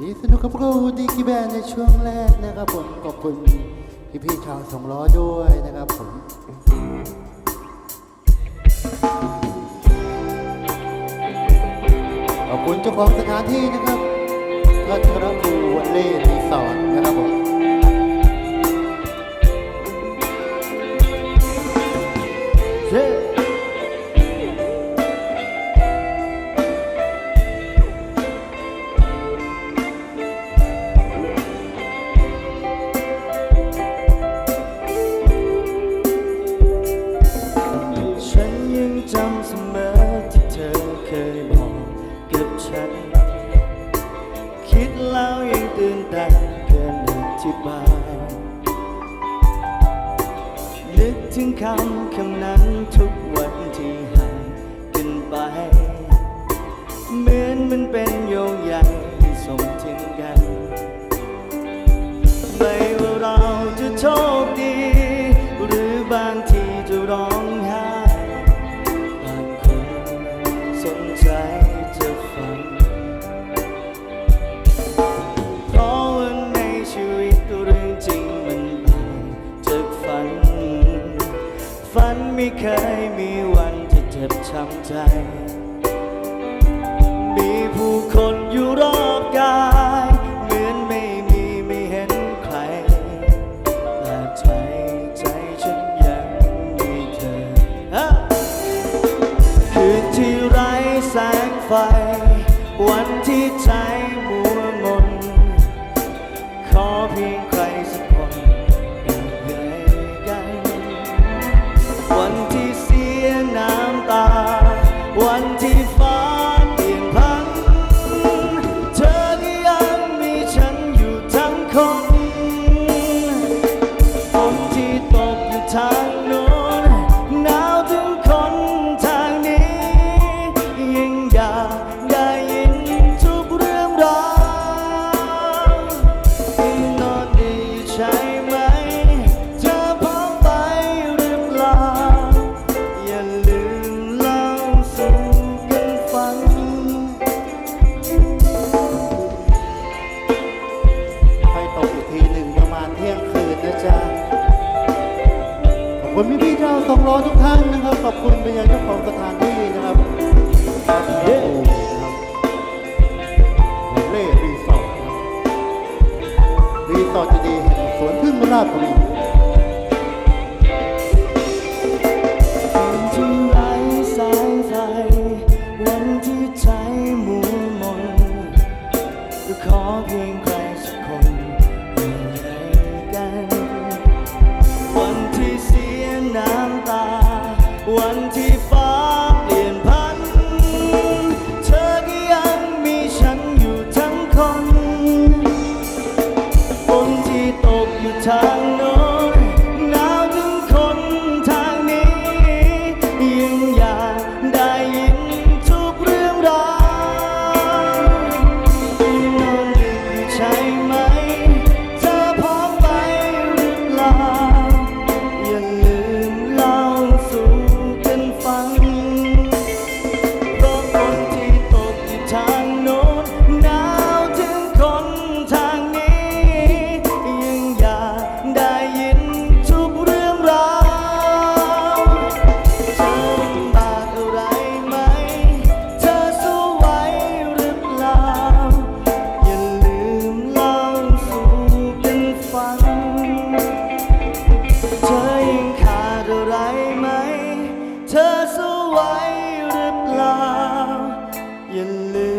รีสนุกกับพเราดิกีแบนในช่วงแรกนะครับผมขอบคุณพี่ๆชาวสองล้อด้วยนะครับผมขอบคุณเจ้าของสถานที่นะครับรัตนภูวเล่รีสอร์ทนะครับผม ฝันไม่เคยมีวันจะเจ็บช้ำใจ มีผู้คนอยู่รอบกาย วันนี้พี่เจ้าสองล้อทุกท่านนะครับ ขอบคุณไปยังเจ้าของสถานที่นะครับเย้นะครับเล่รีสอร์ทรีสอร์ทจะดีแห่งสวนพึ่งราชบุรี guitar belli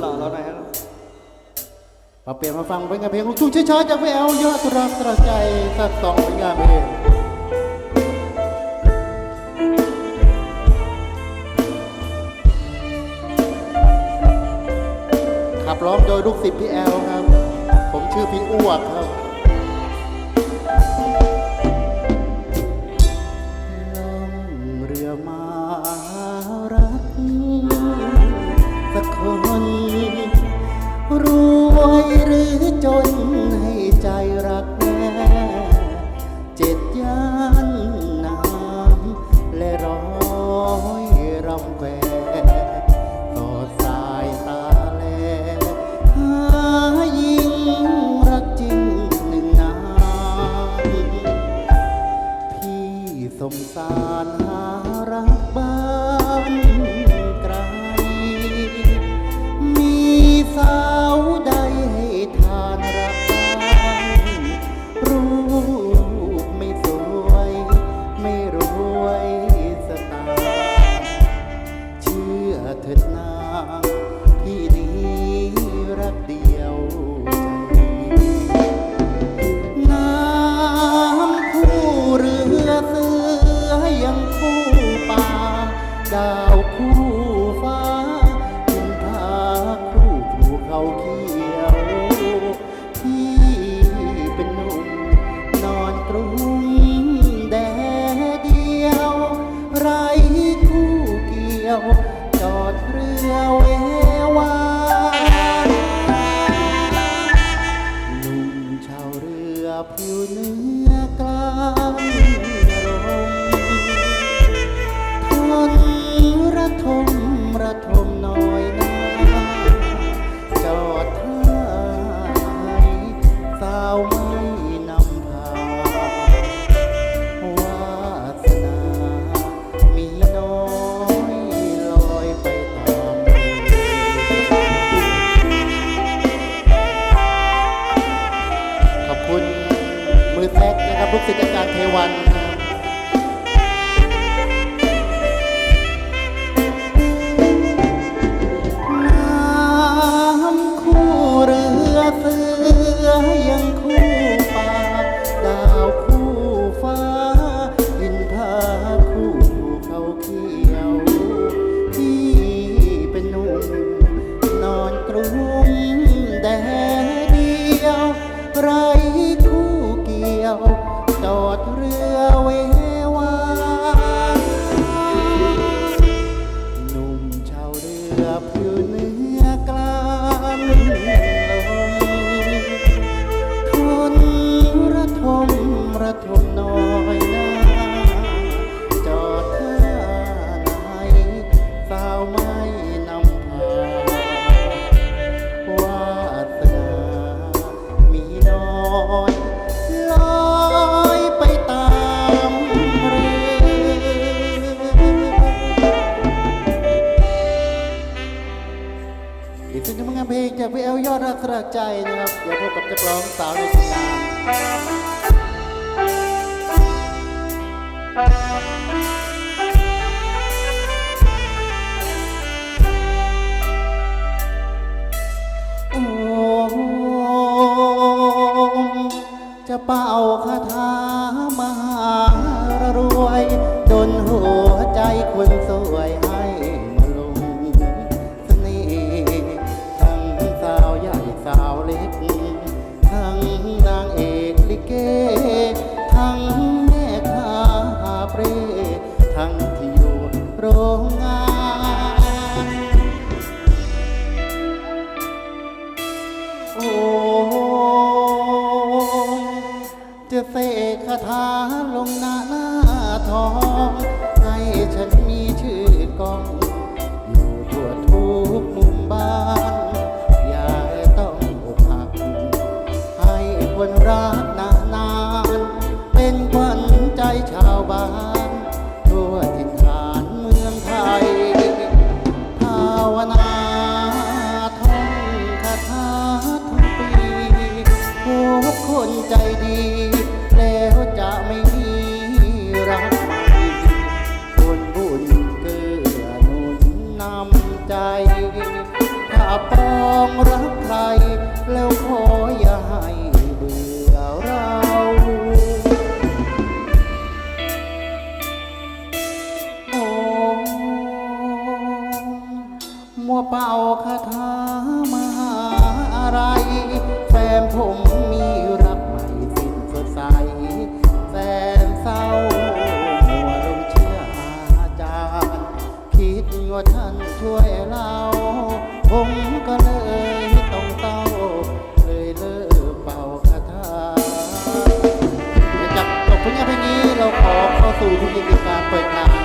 หล่อเราหน่อยครับเปลี่ยนมาฟังเป็นเพลงลูกทุ่งช้าๆจากพี่แอลยอดรักตระใจสักสองเป็นงานเพลงขับร้องโดยลูกศิษย์พี่แอลครับ ผมชื่อพี่อ้วกครับ เฟือยัง อยลอยไปตามเรืออีกสิ่งหนึ่งผลงานเพลงจากพี่เอลยอดรักสลักใจนะครับ เดี๋ยวพบกับนักร้องสาวในทีมงาน ถาลงหน้าหน้าทอง ให้ฉันมีชื่อกอง อยู่ทั่วทุกมุมบ้าน อย่าต้องอกหัก ให้คนรักนานานเป็นขวัญใจชาวบ้าน ทั่วถิ่นฐานเมืองไทย ภาวนาท่องคาถาทั้งปีทุกคนใจดี ไม่มีรักใหม่คนบุญเกื้อหนุนนำใจ ถ้าปองรักใคร แล้วขออย่าให้เบื่อเราโอ้มัวเป่าคาถามหาอะไร แฟนผมมีรักใหม่สิ้นสดใส ศร้ามัวลงเชื่ออาจารย์ คิดว่าท่านช่วยเราผมก็เลยต้องเต้า เลยเลิกเป่าคาถาจากจบผลงานเพลงนี้เราขอเข้าสู่พิธีการเปิดงาน